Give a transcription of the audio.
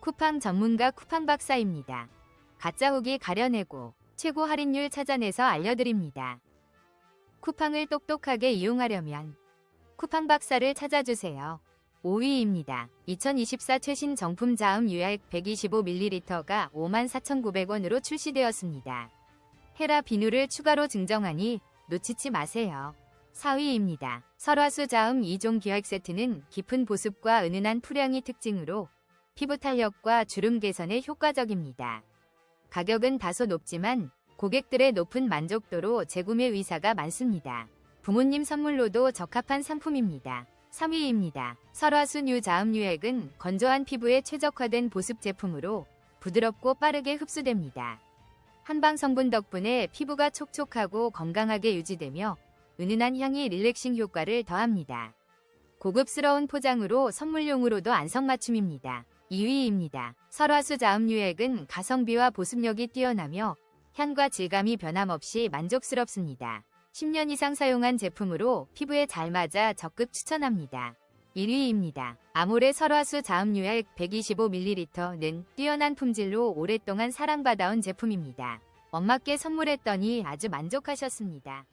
쿠팡 전문가 쿠팡 박사입니다. 가짜 후기 가려내고 최고 할인율 찾아내서 알려드립니다. 쿠팡을 똑똑하게 이용하려면 쿠팡 박사를 찾아주세요. 5위입니다. 2024 최신 정품 자음 유약 125ml가 54,900원으로 출시되었습니다. 헤라 비누를 추가로 증정하니 놓치지 마세요. 4위입니다. 설화수 자음 2종 기획 세트는 깊은 보습과 은은한 풀향이 특징으로 피부 탄력과 주름 개선에 효과적입니다. 가격은 다소 높지만 고객들의 높은 만족도로 재구매 의사가 많습니다. 부모님 선물로도 적합한 상품입니다. 3위입니다. 설화수 뉴 자음 유액은 건조한 피부에 최적화된 보습 제품으로 부드럽고 빠르게 흡수됩니다. 한방 성분 덕분에 피부가 촉촉하고 건강하게 유지되며 은은한 향이 릴렉싱 효과를 더합니다. 고급스러운 포장으로 선물용으로도 안성맞춤입니다. 2위입니다. 설화수 자음 유액은 가성비와 보습력이 뛰어나며 향과 질감이 변함없이 만족스럽습니다. 10년 이상 사용한 제품으로 피부에 잘 맞아 적극 추천합니다. 1위입니다. 아모레 설화수 자음 유액 125ml는 뛰어난 품질로 오랫동안 사랑받아온 제품입니다. 엄마께 선물했더니 아주 만족하셨습니다.